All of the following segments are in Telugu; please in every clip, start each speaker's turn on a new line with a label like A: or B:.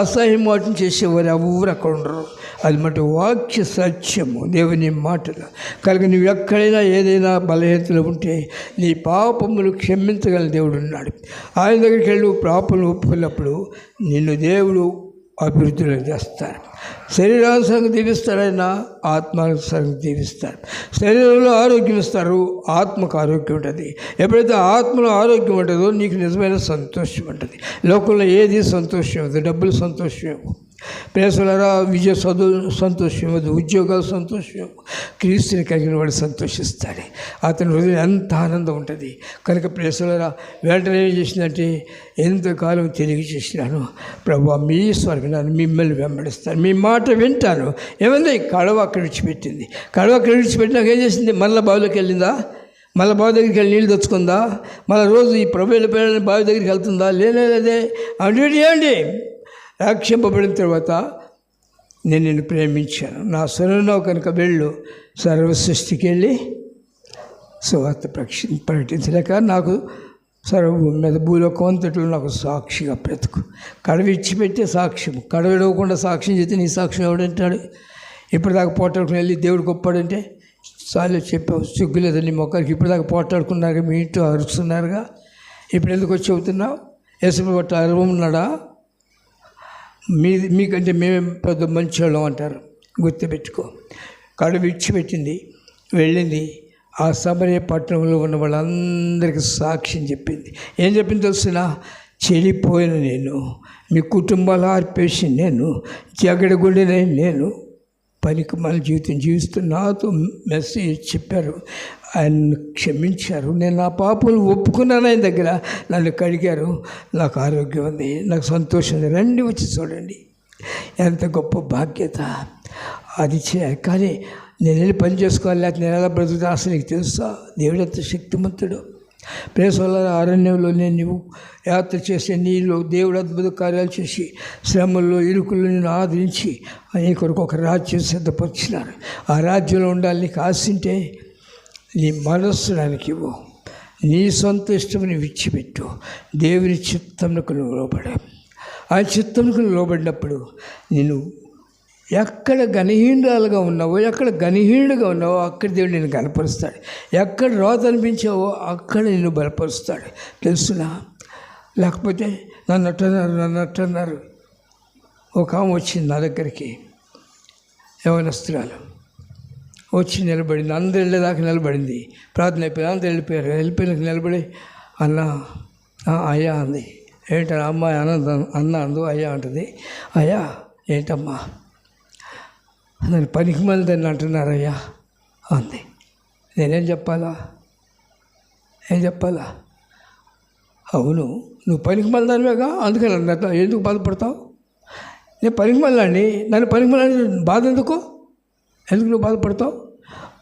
A: అసహ్యం వాటిని చేసేవారు ఎవరు అక్కడ ఉండరు. అది మటు వాక్య సత్యము దేవుని మాటలు. కనుక నువ్వు ఎక్కడైనా ఏదైనా బలహీనతలు ఉంటే నీ పాపములు క్షమించగల దేవుడు ఉన్నాడు. ఆయన దగ్గరికి వెళ్ళి నువ్వు ఒప్పుకున్నప్పుడు నిన్ను దేవుడు అభివృద్ధిలో చేస్తారు. శరీరానుసరంగా దీవిస్తారైనా ఆత్మానుసరంగా దీవిస్తారు శరీరంలో ఆరోగ్యం ఇస్తారు ఆత్మకు ఆరోగ్యం ఉంటుంది. ఎప్పుడైతే ఆత్మలో ఆరోగ్యం ఉంటుందో నీకు నిజమైన సంతోషం ఉంటుంది. లోకంలో ఏది సంతోషం డబ్బులు సంతోషం ఇవ్వవు ప్రేసలరా విజయ సదు సంతోషం ఉద్యోగాలు సంతోషం క్రీస్తుని కలిగిన వాడు సంతోషిస్తాడు. అతని హృదయం ఎంత ఆనందం ఉంటుంది. కనుక ప్రేసలరా వెంటనే ఏం చేసిందంటే ఎంతకాలం తెలియ చేసినాను ప్రభు మీ స్వర్గం నన్ను మిమ్మల్ని వెంబడిస్తాను. మీ మాట వింటాను. ఏమంది? కడవ అక్కడ విడిచిపెట్టింది. కడవ అక్కడ విడిచిపెట్టినాక ఏం చేసింది? మళ్ళీ బావిలోకి వెళ్ళిందా? మళ్ళీ బావి దగ్గరికి వెళ్ళి నీళ్ళు తెచ్చుకుందా? మళ్ళీ రోజు ఈ ప్రభు వెళ్ళిపోయిన బావి దగ్గరికి వెళ్తుందా? లేదే అంటే ఏంటి? రక్షింపబడిన తర్వాత నేను నిన్ను ప్రేమించాను. నా స్వరంలో కనుక వెళ్ళు సర్వ సృష్టికి వెళ్ళి సువార్త ప్రక్ష ప్రకటించలేక నాకు సర్వభూమి మీద భూలోకం అంతట్లో నాకు సాక్షిగా బ్రతుకు. కడవి ఇచ్చిపెట్టే సాక్ష్యం. కడవిడవకుండా ఇవ్వకుండా సాక్ష్యం చేస్తే నీ సాక్ష్యం ఎవడంటాడు? ఇప్పటిదాకా పోటాడుకుని వెళ్ళి దేవుడు గొప్పాడంటే చాలు చెప్పావు. సిగ్గులేదు నీ మొక్కలకి. ఇప్పటిదాకా పోటాడుకున్నారు మీ ఇంట్లో అరుస్తున్నారుగా. ఇప్పుడు ఎందుకు వచ్చి చెబుతున్నావు? ఎసుపు పట్ల అరవన్నాడా? మీ మీకంటే మేమే పెద్ద మంచి వాళ్ళం అంటారు. గుర్తుపెట్టుకో. కడుపు విడిచిపెట్టింది. వెళ్ళింది. ఆ సమరయ పట్టణంలో ఉన్న వాళ్ళందరికీ సాక్ష్యం చెప్పింది. ఏం చెప్పింది తెలుసిన? చెడిపోయిన నేను మీ కుటుంబాలు ఆర్పేసి నేను జగడగుండిన నేను పనికి మన జీవితం జీవిస్తూ నాతో మెసేజ్ చెప్పారు. ఆయన క్షమించారు. నేను నా పాపలు ఒప్పుకున్నాను ఆయన దగ్గర. నన్ను కడిగారు. నాకు ఆరోగ్యం ఉంది. నాకు సంతోషం ఉంది. రండి వచ్చి చూడండి. ఎంత గొప్ప బాధ్యత అది చేయాలి కానీ నేను వెళ్ళి పని చేసుకోవాలి. లేకపోతే నేను ఎలా బ్రతుకుతా అసలు నీకు తెలుసా? దేవుడు ఎంత శక్తిమంతుడు. ప్రేసల అరణ్యంలో నేను నువ్వు యాత్ర చేసే నీళ్ళు దేవుడు అద్భుత కార్యాలు చేసి శ్రమల్లో ఇరుకుల్లో నేను ఆదరించి నీ కొరకు ఒక రాజ్యం సిద్ధపరిచినారు. ఆ రాజ్యంలో ఉండాలి నీకు ఆశింటే నీ మనస్సు దానికి ఇవ్వు. నీ సొంత ఇష్టం విడిచిపెట్టు. దేవుని చిత్తంకు నువ్వు లోబడ. ఆ చిత్తంకు లోబడినప్పుడు నేను ఎక్కడ గణహీనురాలుగా ఉన్నావో ఎక్కడ గణహీనుడుగా ఉన్నావో అక్కడ దేవుడు నేను కనపరుస్తాడు. ఎక్కడ రోత అనిపించావో అక్కడ నేను బలపరుస్తాడు. తెలుసునా? లేకపోతే నన్ను అట్టన్నారు నన్ను అట్టన్నారు ఒక ఆమె వచ్చింది నా దగ్గరికి. యవనస్త్రాలు వచ్చి నిలబడింది. అందరు వెళ్ళేదాకా నిలబడింది. ప్రార్థన అయిపోయింది. అందరు వెళ్ళిపోయారు. వెళ్ళిపోయినాక నిలబడి అన్న అయ్యా అంది. ఏంటన్నా అమ్మాయి అన్న అన్న అందు అయ్యా అంటుంది. అయ్యా ఏంటమ్మా? నన్ను పనికి మందని అంటున్నారయ్యా అంది. నేనేం చెప్పాలా? ఏం చెప్పాలా? అవును నువ్వు పనికి మళ్ళదానివేగా? అందుకని నన్ను ఎందుకు బాధపడతావు? నేను పనికి మళ్ళండి నన్ను పనికి మళ్ళీ బాధ ఎందుకు? ఎందుకు నువ్వు బాధపడతావు?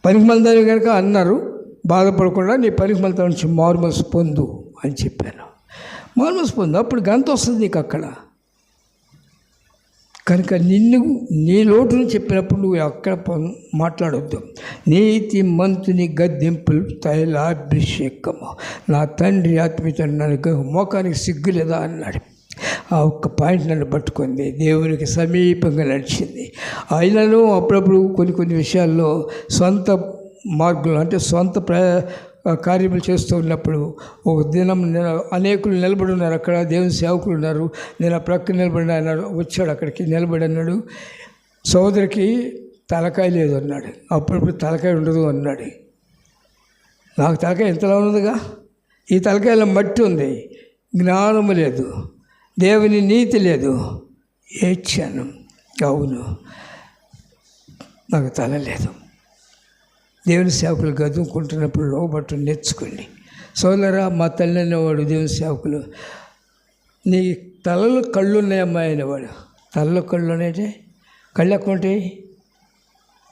A: పనికి మళ్ళీ కనుక అన్నారు బాధపడకుండా నీ పనికి మళ్ళీ నుంచి మార్మల్స్ పొందు అని చెప్పాను. మార్మల్స్ పొందు అప్పుడు గంత వస్తుంది నీకు అక్కడ. కనుక నిన్ను నీ లోటును చెప్పినప్పుడు నువ్వు అక్కడ మాట్లాడొద్దు. నీతి మంతుని గద్దెంపులు తైలాభిషేకము. నా తండ్రి ఆత్మీయ నన్ను మోకానికి సిగ్గు లేదా అన్నాడు. ఆ ఒక్క పాయింట్ నన్ను పట్టుకుంది. దేవునికి సమీపంగా నడిచింది. అయినను అప్పుడప్పుడు కొన్ని కొన్ని విషయాల్లో సొంత మార్గులు అంటే సొంత ప్ర కార్యములు చేస్తూ ఉన్నప్పుడు ఒక దినం అనేకులు నిలబడి ఉన్నారు అక్కడ దేవుని సేవకులు ఉన్నారు. నేను ఆ ప్రక్క నిలబడి అన్నాడు వచ్చాడు అక్కడికి నిలబడి అన్నాడు. సోదరికి తలకాయ లేదు అన్నాడు. అప్పుడప్పుడు తలకాయ ఉండదు అన్నాడు. నాకు తలకాయ ఎంతలా ఉన్నదిగా? ఈ తలకాయలో మట్టి ఉంది. జ్ఞానము లేదు. దేవుని నీతి లేదు. ఏడ్చాను అవును. నాకు తల లేదు. దేవుని సేవకులు గదువుకుంటున్నప్పుడు లోబట్టు నేర్చుకోండి. సోదరా మా తల్లి అనేవాడు దేవుని సేవకులు. నీ తలలు కళ్ళు ఉన్నాయమ్మా అనేవాడు. తలలో కళ్ళు ఉన్నాయంటే కళ్ళు ఎక్కువ ఉంటాయి?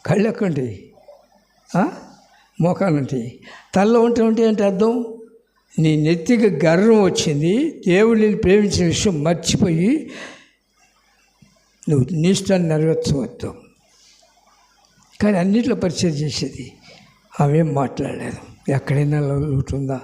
A: కళ్ళు ఎక్కువ ఉంటాయి? మోకాలు ఉంటాయి. తలలో ఉంటే ఉంటే ఏంటి అర్థం? నీ నెత్తికి గర్వం వచ్చింది దేవుడిని ప్రేమించిన విషయం మర్చిపోయి నువ్వు నీ ఇష్టాన్ని నెరవేర్చవద్దు. కానీ అన్నింటిలో పరిచయం చేసేది ఆమెం మాట్లాడలేదు. ఎక్కడైనా ఉంటుందా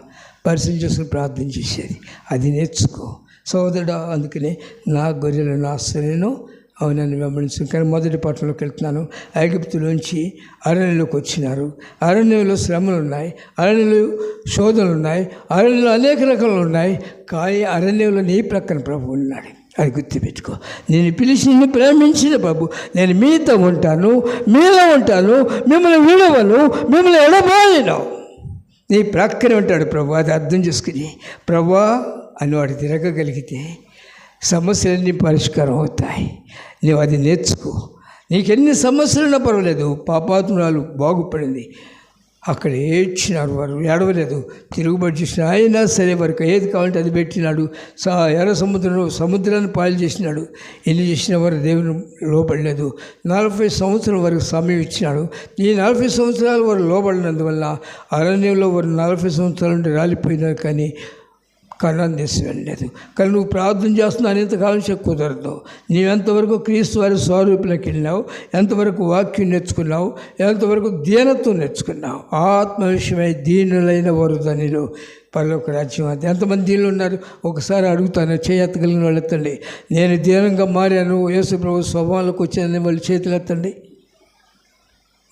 A: పరిచయం చేసుకుని ప్రార్థన చేసేది. అది నేర్చుకో. సోదరుడు అందుకని నా గొర్రెలు నా ఆశ్రయను అవునని మిమ్మల్ని కానీ మొదటి పట్టణంలోకి వెళ్తున్నాను. ఐగుప్తులోంచి అరణ్యంలోకి వచ్చినారు. అరణ్యంలో శ్రమలు ఉన్నాయి అరణ్యంలో శోధనలు ఉన్నాయి అరణ్యంలో అనేక రకాలు ఉన్నాయి. కానీ అరణ్యంలో నీ ప్రక్కన ప్రభు ఉన్నాడు. అది గుర్తుపెట్టుకో. నేను పిలిచి నిన్ను ప్రేమించిన బాబు నేను మీతో ఉంటాను మీలో ఉంటాను మిమ్మల్ని విడవను మిమ్మల్ని ఎడబాయను. నీ ప్రక్కనే ఉంటాడు ప్రభు అది అర్థం చేసుకుని. ప్రభా అని వాడు తిరగగలిగితే సమస్యలన్నీ పరిష్కారం అవుతాయి. నువ్వు అది నేర్చుకో. నీకెన్ని సమస్యలున్నా పర్వాలేదు. పాపాత్మురాలు బాగుపడింది. అక్కడ ఏడ్చినారు వారు. ఏడవలేదు. తిరుగుబడి చేసిన అయినా సరే వారికి ఏది కావాలంటే అది పెట్టినాడు. సా ఎర్ర సముద్రంలో సముద్రాన్ని పాలు చేసినాడు. ఎన్ని చేసిన వారు దేవుని లోపడలేదు నలభై సంవత్సరాల వరకు సమయం ఇచ్చినాడు. ఈ నలభై సంవత్సరాలు వారు లోబడినందువల్ల అరణ్యంలో వారు నలభై సంవత్సరాల నుండి రాలిపోయినారు కానీ కన్నాను దేశం వెళ్ళలేదు. కానీ నువ్వు ప్రార్థన చేస్తున్నాను ఇంతకాలం చెప్పు కుదరదు. నీవెంతవరకు క్రీస్తు వారి స్వరూపులకు వెళ్ళినావు ఎంతవరకు వాక్యం నేర్చుకున్నావు ఎంతవరకు దీనత్వం నేర్చుకున్నావు ఆత్మ విషయమై దీనులైన వారు దానిలో పరలోక రాజ్యం అది ఎంతమంది దీనిలో ఉన్నారు? ఒకసారి అడుగుతాను చేయెత్తగలిగిన వాళ్ళు ఎత్తండి. నేను దీనంగా మారాను యేసు ప్రభు స్వభావంలోకి వచ్చానని వాళ్ళు చేతులు ఎత్తండి.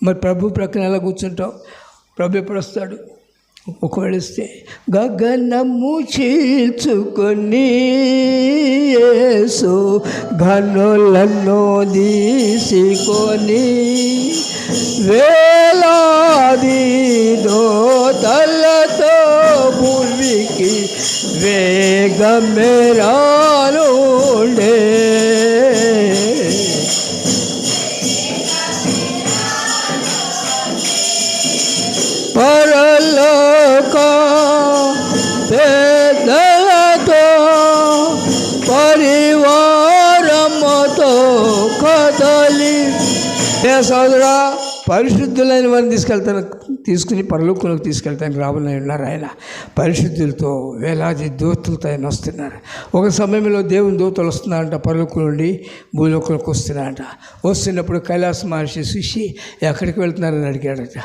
A: మరి ప్రభు ప్రక్కన ఎలా కూర్చుంటావు? ప్రభు ఎప్పుడు వస్తాడు? ఒకవేళస్తే గగనము చీల్చుకొని యేసు ఘనులను తీసుకొని వేలాది దోతలతో భూమికి వేగమెరానుండే. పరలో పెద్దలతో పరివారమ్మతో కదలి ఏ సోదరా పరిశుద్ధులైన వారిని తీసుకెళ్తాను తీసుకుని పరలోకంలోకి తీసుకెళ్తానికి రాబోయే ఉన్నారు ఆయన. పరిశుద్ధులతో వేలాది దూతలతో ఆయన వస్తున్నారు. ఒక సమయంలో దేవుని దూతలు వస్తున్నారంట పరలోకం నుండి భూలోకంలోకి వస్తున్నారంట. వస్తున్నప్పుడు కైలాస మహర్షి చూసి ఎక్కడికి వెళ్తున్నారని అడిగాడట?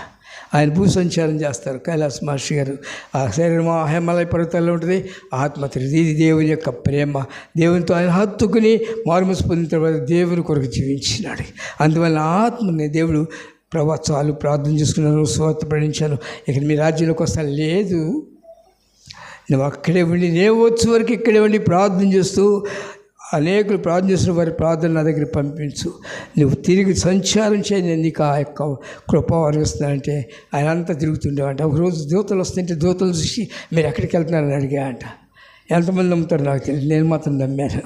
A: ఆయన భూసంచారం చేస్తారు. కైలాస మహర్షి గారు. ఆ శరీరం ఆ హిమాలయ పర్వతాల్లో ఉంటుంది. ఆత్మ తిరిగి ఇది దేవుని యొక్క ప్రేమ. దేవునితో ఆయన హత్తుకుని మార్మస్ పొందిన తర్వాత దేవుని కొరకు జీవించినాడు. అందువల్ల ఆత్మని దేవుడు ప్రభా చాలు ప్రార్థన చేసుకున్నాను స్వార్థపడించాను ఇక మీ రాజ్యంలోకి వస్తాను. లేదు. నువ్వు అక్కడే ఉండి నేను వచ్చే వరకు ఇక్కడే ఉండి ప్రార్థన చేస్తూ అనేకులు ప్రార్థన చేసిన వారి ప్రార్థన నా దగ్గర పంపించు. నువ్వు తిరిగి సంచారం చేయి. నేను నీకు ఆ యొక్క కృప వరిస్తున్నానంటే ఆయన అంతా తిరుగుతుండేవంట ఒకరోజు దూతలు వస్తుంటే దూతలు చూసి మీరు ఎక్కడికి వెళ్తున్నారని అడిగా అంట. ఎంతమంది నమ్ముతారు నాకు తెలియదు. నేను మాత్రం నమ్మాను.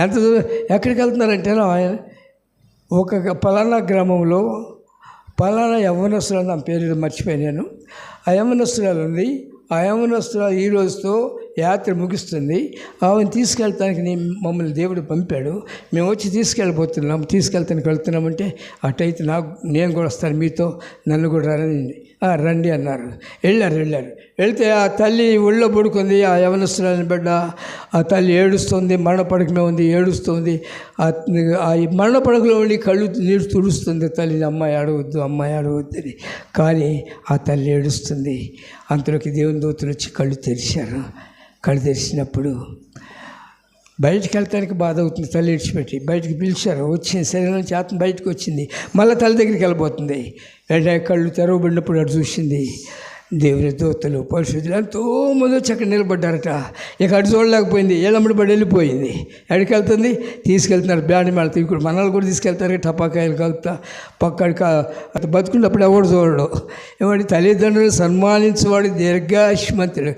A: ఎంత దూరం ఎక్కడికి వెళ్తున్నారంటే ఆయన ఒక పలానా గ్రామంలో పలానా యవ్వనస్తురాలు నా పేరు మర్చిపోయాను ఆ యవ్వనస్తురాలు ఉంది. ఆ యవ్వనస్తురాలు ఈ రోజుతో యాత్ర ముగిస్తుంది. ఆమెను తీసుకెళ్తానికి నేను మమ్మల్ని దేవుడు పంపాడు. మేము వచ్చి తీసుకెళ్ళిపోతున్నాం తీసుకెళ్తానికి వెళ్తున్నామంటే అటైతే నాకు నేను కూడా వస్తాను మీతో నన్ను కూడా రండి. రండి అన్నారు. వెళ్ళారు వెళ్ళారు. వెళ్తే ఆ తల్లి ఒళ్ళో పడుకుంది ఆ యవనస్తురాలని బిడ్డ. ఆ తల్లి ఏడుస్తుంది మరణ పడకమే ఉంది ఏడుస్తుంది. ఆ మరణ పడకలో ఉండి కళ్ళు నీరు తుడుస్తుంది తల్లిని అమ్మాయి ఆడవద్దు అమ్మాయి ఆడవద్దని అని. కానీ ఆ తల్లి ఏడుస్తుంది. అంతలోకి దేవుని దూతలు వచ్చి కళ్ళు తెరిచారు. కళ్ళు తెరిచినప్పుడు బయటికి వెళ్ళటానికి బాధ అవుతుంది తల్లి ఇడిచిపెట్టి. బయటికి పిలిచారు వచ్చింది. శరీరం నుంచి ఆత్మ బయటకు వచ్చింది. మళ్ళీ తల్లి దగ్గరికి వెళ్ళిపోతుంది వెంటనే కళ్ళు తెరవబడినప్పుడు అటు చూసింది దేవుని దోతలు పరిశుద్ధులు ఎంతో మంది వచ్చి అక్కడ నిలబడ్డారట. ఇక అటు చూడలేకపోయింది. ఏళ్ళమ్మడి పడి వెళ్ళిపోయింది. ఎక్కడికి వెళ్తుంది? తీసుకెళ్తున్నారు. బ్యాండ్ మేళ ఇప్పుడు మనల్ని కూడా తీసుకెళ్తారు. టపాకాయలు కలుపుతా పక్కడికి అటు బతుకున్నప్పుడు ఎవడు చూడడు. ఏమంటే తల్లిదండ్రులు సన్మానించేవాడు దీర్ఘాయుష్మంతుడు.